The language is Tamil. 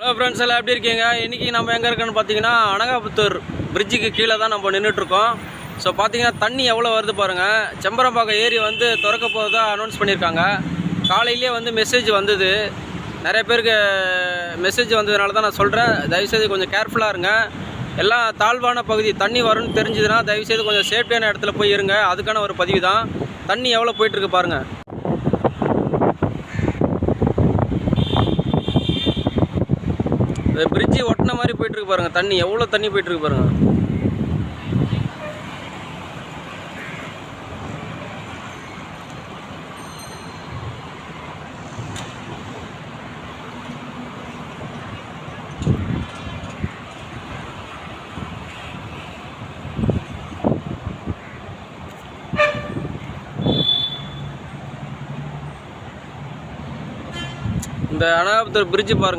ஹலோ ஃப்ரெண்ட்ஸ் எல்லாம் எப்படி இருக்கீங்க? இன்றைக்கி நம்ம எங்கே இருக்கோன்னு பார்த்தீங்கன்னா அனகாபுத்தூர் பிரிட்ஜுக்கு கீழே தான் நம்ம நின்றுட்டுருக்கோம் ஸோ பார்த்தீங்கன்னா தண்ணி எவ்வளோ வருது பாருங்கள் செம்பரம்பாக்கம் ஏரி வந்து திறக்க போகிறதா அனௌன்ஸ் பண்ணியிருக்காங்க. காலையிலேயே வந்து மெசேஜ் வந்தது. நிறைய பேருக்கு மெசேஜ் வந்ததுனால தான் நான் சொல்கிறேன் தயவுசெய்து கொஞ்சம் கேர்ஃபுல்லாக இருங்க. எல்லாம் தாழ்வான பகுதி தண்ணி வரும்னு தெரிஞ்சதுன்னா தயவுசெய்து கொஞ்சம் சேஃப்டியான இடத்துல போய் இருங்க. அதுக்கான ஒரு பதிவு தான். தண்ணி எவ்வளோ போயிட்டுருக்கு பாருங்கள் இந்த பிரிட்ஜி ஒட்டின மாதிரி போயிட்டுருக்கு பாருங்கள் பாருங்க. தண்ணி எவ்வளோ தண்ணி போயிட்டுருக்கு பாருங்கள் பாருங்க. இந்த அனாபத்தூர் பிரிட்ஜ் பாருங்க.